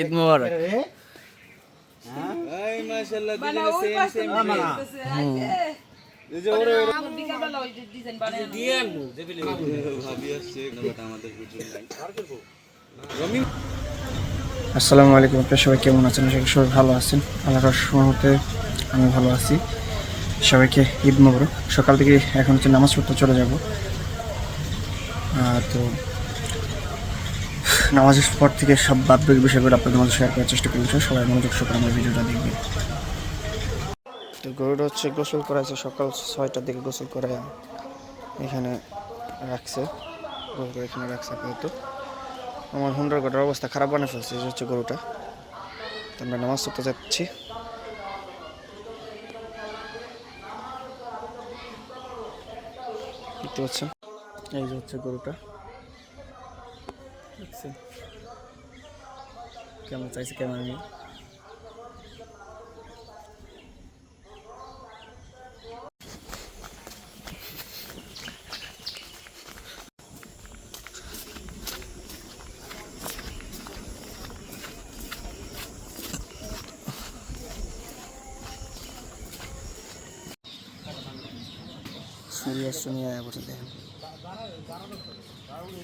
ঈদ মোবারক। মানে মনে আসসালামু আলাইকুম আপনারা সবাই কেমন আছেন? আশা করি সবাই ভালো আছেন। আল্লাহর রহমতে আমি ভালো আছি। সবাইকে ঈদ মোবারক। সকাল থেকে এখন হচ্ছে নামাজ পড়তে চলে যাব। আহ, তো নামাজের পর থেকে সব বাধ্যক বিষয়গুলো আপনাদের মাঝে শেয়ার করার চেষ্টা করেছি সবাই মনোযোগ সহকারে আমার ভিডিওটা দেখবেন। তো গরুটা হচ্ছে গোসল করাইছে, সকাল ছয়টার দিকে গোসল করে এখানে রাখছে। গরুটা এখানে রাখছে আপাতত। আমার হুন্ডার গোটার অবস্থা খারাপ বানিয়ে ফেলছে, এই হচ্ছে গরুটা। আমরা নামাজ পড়তে যাচ্ছি। দেখতে পাচ্ছেন? এই যে হচ্ছে গরুটা। দেখছেন কেমন চাইছে কেমন নিয়ে? সিরিয়াস শুনিয়ে আয়া বসে দেখেন।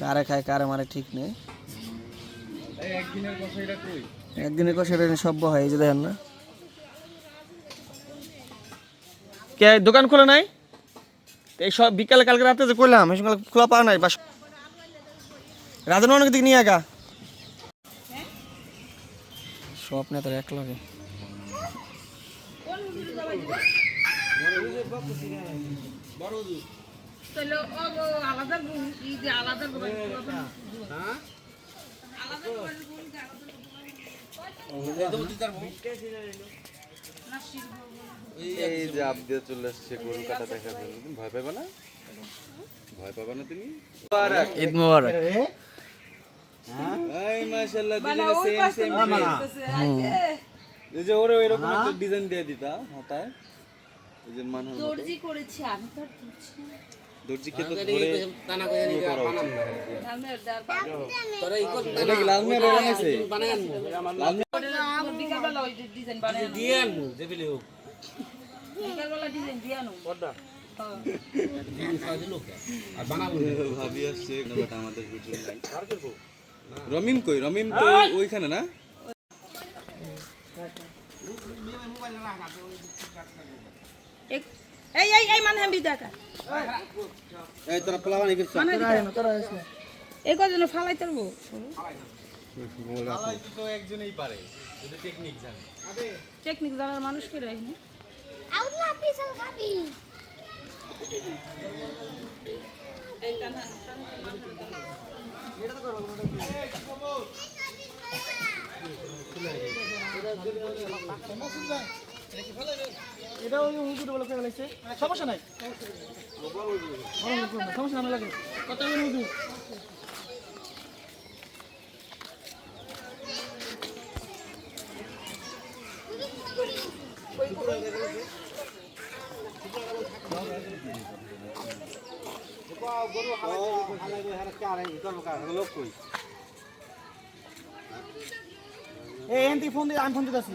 কারে খায় কারে মারে ঠিক নেই। একদিনের কথা এটা সভ্য হয় এই যে দেখেন না। কে দোকান খোলা নাই? এই সব বিকালে কালকে রাতে যে করলাম এই সকালে খোলা পাওয়া নাই বাস রাজন অনেক দিক নিয়ে একা সব না তোর এক লাগে। তাহলে ও আলাদা গুণ, ই যে আলাদা গুণ, আলাদা গুণ। আলাদা গুণ, গুণ যে আলাদা এই যে আপ দিয়ে চলে আসছে গরু কাটা দেখার জন্য তুমি ভয় পাবে না? ভয় পাবে না তুমি? ঈদ মোবারক। এই মাশাআল্লাহ সেম সেম মনে আইছে। এই যে ওরে এরকম একটা ডিজাইন দিয়ে দিতা হাতায়। এই যে মান দর্জি করেছি আমি তো আর করছি না। দর্জি কে তো ধরে ইয়ে করা উচিত। আমি আর ডাল এটা কি লাল মেয়ে বানাইছে? লাল মেয়ে আমার বিকালবেলা ওই যে ডিজাইন বানায় বিকালবেলা ডিজাইন দিয়ে আনো। হ্যাঁ। ভাবি আসছে আমাদের বুঝুন রমিম কই? রমিম তো ওইখানে না? এক- এই এই এই মানে আমি দেখা। এই তোরা পোলাবানি কিছু মানে এই কজন ফালাই তরবো তো একজনেই পারে যদি টেকনিক জানে টেকনিক জানার মানুষ কে রাখি Allah pisau kami. এটা ওই হুজুর বলে ফেলে লাগছে সমস্যা নাই। সমস্যা নামে লাগে। কত হুজুর। এই ফোন দিয়ে আমি ফোন দিতেছি।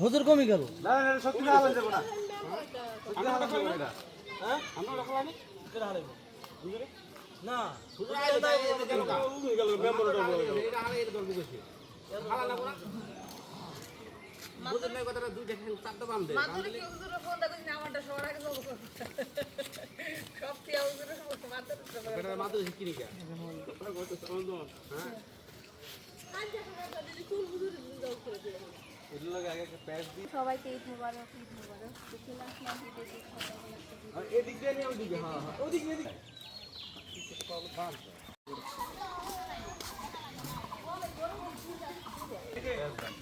হুজুর কমে গেল না না সত্যি না আলাদা যাব না না মাত্র কি হুজুরে ফোন দা কইনা আমারটা সবার আগে সব কি হুজুরে মাত্র মাত্র শিখিনি কে যাও করে সবাইকে ঈদ মুবারক ঈদ মুবারক। দেখি না ঈদের ঈদ সবাই একটা ঈদ। না আমার সবাই হাতে হাতে লাগে বলে। দিতে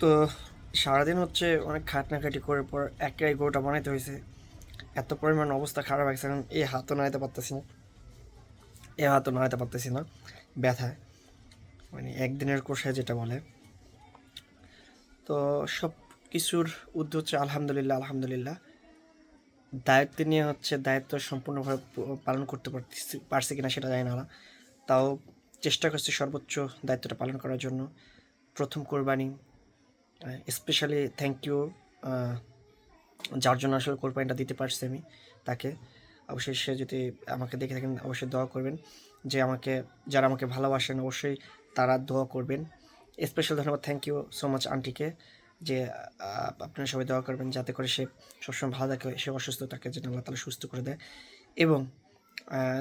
তো সারাদিন হচ্ছে অনেক খাটনাখাটি করে পর একটাই গরুটা বানাইতে হয়েছে এত পরিমাণ অবস্থা খারাপ আছে কারণ এই হাতও নাড়াতে পারতেছি না। এ হাতও নাড়াতে পারতেছি না, ব্যথায়। মানে একদিনের কোষায় যেটা বলে। তো সব কিছুর উদ্যোগ হচ্ছে আলহামদুলিল্লাহ আলহামদুলিল্লাহ। দায়িত্ব নিয়ে হচ্ছে দায়িত্ব সম্পূর্ণভাবে পালন করতে পারতেছি, পারছি কিনা সেটা জানি না তাও চেষ্টা করছি সর্বোচ্চ দায়িত্বটা পালন করার জন্য। প্রথম কোরবানি স্পেশালি থ্যাংক ইউ যার জন্য আসলে কোরবানিটা দিতে পারছি আমি তাকে। অবশ্যই সে যদি আমাকে দেখে থাকেন, অবশ্যই দোয়া করবেন যে আমাকে, যারা আমাকে ভালোবাসেন অবশ্যই তারা দোয়া করবেন। স্পেশাল ধন্যবাদ থ্যাংক ইউ সো মাচ আন্টিকে যে আপনারা সবাই দোয়া করবেন যাতে করে সে সবসময় ভালো থাকে, সে অসুস্থ থাকে, যেন আল্লাহ তালা সুস্থ করে দেয়। এবং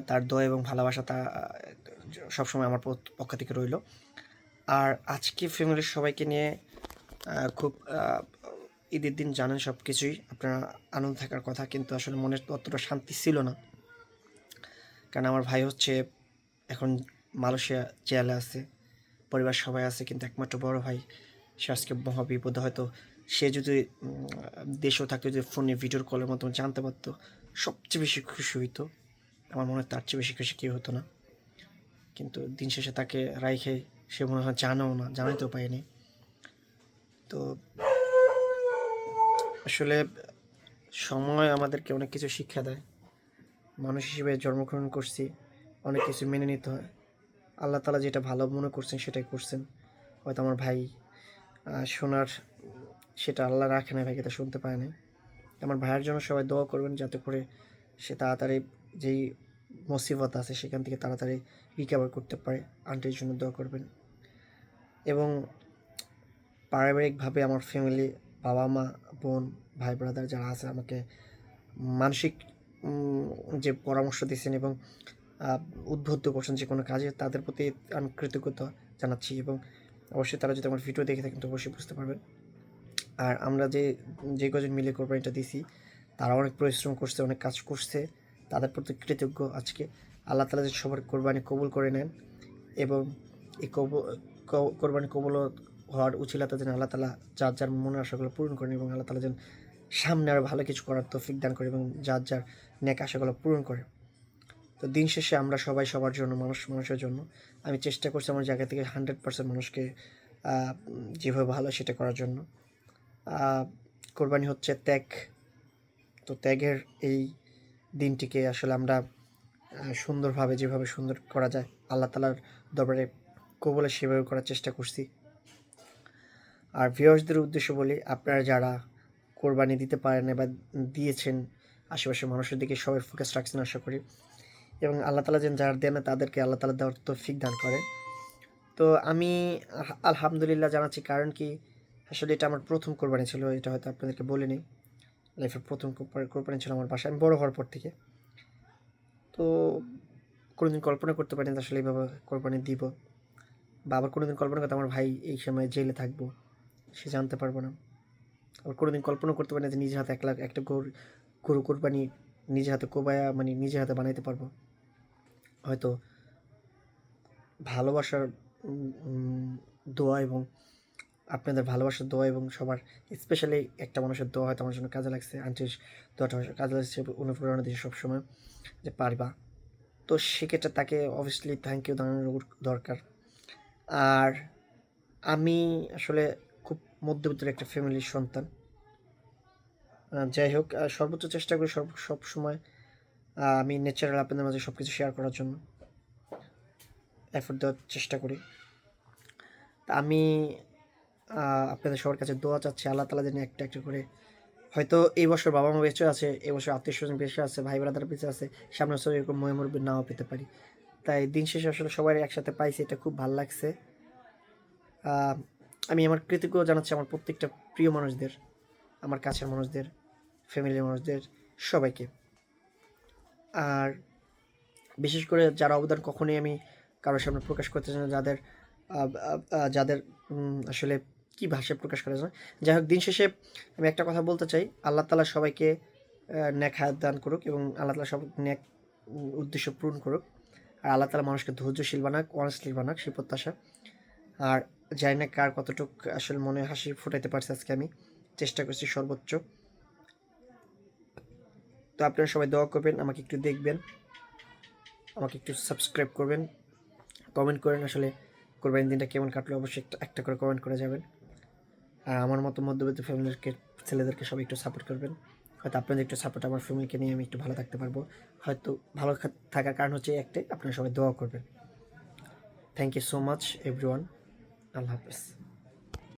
তার দোয়া এবং ভালোবাসা তা সবসময় আমার পক্ষ- থেকে রইল। আর আজকে ফ্যামিলির সবাইকে নিয়ে খুব ঈদের দিন জানেন সব কিছুই আপনারা আনন্দ থাকার কথা, কিন্তু আসলে মনের অতটা শান্তি ছিল না। কারণ আমার ভাই হচ্ছে এখন মালয়েশিয়া জেলে আছে, পরিবার সবাই আছে, কিন্তু একমাত্র বড় ভাই। সে আজকে মহা বিপদে, হয়তো সে যদি দেশেও থাকতো, যদি ফোনে ভিডিও কলের মাধ্যমে জানতে পারতো, সবচেয়ে বেশি খুশি হইতো। আমার মনে হয় তার চেয়ে বেশি খুশি কেউ হতো না। কিন্তু দিন শেষে তাকে রাইখে সে মনে হয় জানাও না, জানাইতেও পায়নি তো আসলে সময় আমাদেরকে অনেক কিছু শিক্ষা দেয়। মানুষ হিসেবে জন্মগ্রহণ করছি, অনেক কিছু মেনে নিতে হয়। আল্লাহ তালা যেটা ভালো মনে করছেন সেটাই করছেন। হয়তো আমার ভাই শোনার সেটা আল্লাহ রাখে না ভাইকে তা শুনতে পায় না আমার ভাইয়ের জন্য সবাই দোয়া করবেন যাতে করে সে তাড়াতাড়ি যেই মুসিবত আছে সেখান থেকে তাড়াতাড়ি রিকভার করতে পারে। আন্টির জন্য দোয়া করবেন। এবং পারিবারিকভাবে আমার ফ্যামিলি বাবা মা, বোন, ভাই ব্রাদার যারা আছে আমাকে মানসিক যে পরামর্শ দিয়েছেন এবং উদ্বুদ্ধ করছেন যে কোনো কাজে, তাদের প্রতি আমি কৃতজ্ঞতা জানাচ্ছি এবং অবশ্যই তারা যদি আমার ভিডিও দেখে থাকেন তো অবশ্যই বুঝতে পারবেন। আর আমরা যে যে কজন মিলে কোরবানিটা দিছি, তারা অনেক পরিশ্রম করছে, অনেক কাজ করছে। তাদের প্রতি কৃতজ্ঞ আজকে। আল্লাহ তালা যে সবার কোরবানি কবুল করে নেন এবং এই কব কোরবানি কবুল হওয়ার উচিলাতে যেন আল্লাহ তালা যার যার মনের আশাগুলো পূরণ করেন এবং আল্লাহ তালা যেন সামনে আরও ভালো কিছু করার তৌফিক দান করে এবং যার যার নেক আশাগুলো পূরণ করে। তো দিন শেষে আমরা সবাই সবার জন্য, মানুষ, মানুষের জন্য, আমি চেষ্টা করছি আমার জায়গা থেকে হান্ড্রেড পার্সেন্ট মানুষকে যেভাবে ভালো সেটা করার জন্য। কোরবানি হচ্ছে ত্যাগ। তো ত্যাগের এই দিনটিকে আসলে আমরা সুন্দরভাবে, যেভাবে সুন্দর করা যায়, আল্লাহ তালার দরবারে কবলে সেভাবে করার চেষ্টা করছি। আর ভিউয়ার্সদের উদ্দেশ্য বলি, আপনারা যারা কোরবানি দিতে পারেন বা দিয়েছেন, আশেপাশের মানুষের দিকে সবাই ফোকাস রাখছেন, আশা করি। এবং আল্লাহ তালা যেন যারা দেন তাদেরকে আল্লাহ তালা দেওয়ার তৌফিক দান করে। তো আমি আলহামদুলিল্লাহ জানাচ্ছি কারণ কি, আসলে এটা আমার প্রথম কোরবানি ছিল, এটা হয়তো আপনাদেরকে বলিনি। লাইফের প্রথম কোরবানি ছিল আমার বাসায়, আমি বড় হওয়ার পর থেকে। তো কোনোদিন কল্পনা করতে পারিনি যে আসলে এইভাবে কোরবানি দিব বা আবার কোনোদিন কল্পনা করতে আমার ভাই এই সময় জেলে থাকব, সে জানতে পারব না। আবার কোনোদিন কল্পনা করতে পারি না যে নিজের হাতে এক লাখ একটা গরু গরু কোরবানি নিজের হাতে কোবায়া মানে নিজের হাতে বানাইতে পারব। হয়তো ভালোবাসার দোয়া এবং আপনাদের ভালোবাসার দোয়া এবং সবার স্পেশালি একটা মানুষের দোয়া হয়তো আমার জন্য কাজে লাগছে। আন্টির দোয়াটা কাজে লাগছে অনুপ্রেরণা দিয়েছে সবসময় যে পারবা। তো সেক্ষেত্রে তাকে অবভিয়াসলি থ্যাংক ইউ জানানোর দরকার। আর আমি আসলে খুব মধ্যবিত্তের একটা ফ্যামিলির সন্তান। যাই হোক সর্বোচ্চ চেষ্টা করি সব সব সময় আমি ন্যাচারাল আপনাদের মাঝে সব কিছু শেয়ার করার জন্য এফোর্ট দেওয়ার চেষ্টা করি। আমি আপনাদের সবার কাছে দোয়া চাচ্ছি, আল্লাহ তালা যেন একটা একটা করে, হয়তো এই বছর বাবা মা বেঁচে আছে, এই বছর আত্মীয় স্বজন বেঁচে আছে ভাই ব্রাদার বেঁচে আছে, সামনে বছর এরকম মরবে নাও পেতে পারি। তাই দিন শেষে আসলে সবাই একসাথে পাইছি, এটা খুব ভালো লাগছে। আমি আমার কৃতজ্ঞ জানাচ্ছি আমার প্রত্যেকটা প্রিয় মানুষদের। আমার কাছের মানুষদের ফ্যামিলির মানুষদের, সবাইকে। আর বিশেষ করে যারা অবদান কখনোই আমি কারোর সামনে প্রকাশ করতে চাই না, যাদের যাদের আসলে কি ভাষায় প্রকাশ করা যায়। যাই হোক, দিন শেষে আমি একটা কথা বলতে চাই। আল্লাহ তালা সবাইকে ন্যাক হায়াত দান করুক এবং আল্লাহ তালা সব ন্যাক উদ্দেশ্য পূরণ করুক। আর আল্লাহ তালা মানুষকে ধৈর্যশীল বানাক অনেস্টলি বানাক সেই প্রত্যাশা। আর জানি না কার কতটুক আসলে মনে হাসি ফুটাইতে পারছি আজকে আমি। চেষ্টা করছি সর্বোচ্চ। তো আপনারা সবাই দোয়া করবেন, আমাকে একটু দেখবেন, আমাকে একটু সাবস্ক্রাইব করবেন কমেন্ট করেন আসলে কোরবানির দিনটা কেমন কাটলো, অবশ্যই একটা একটা করে কমেন্ট করে যাবেন। আর আমার মতো মধ্যবিত্ত ফ্যামিলিকে, ছেলেদেরকে সবাই একটু সাপোর্ট করবেন। হয়তো আপনাদের একটু সাপোর্ট আমার ফ্যামিলিকে নিয়ে আমি একটু ভালো থাকতে পারব। হয়তো ভালো থাকার কারণ হচ্ছে একটাই, আপনারা সবাই দোয়া করবেন। Thank you so much everyone আল্লাহ হাফেজ।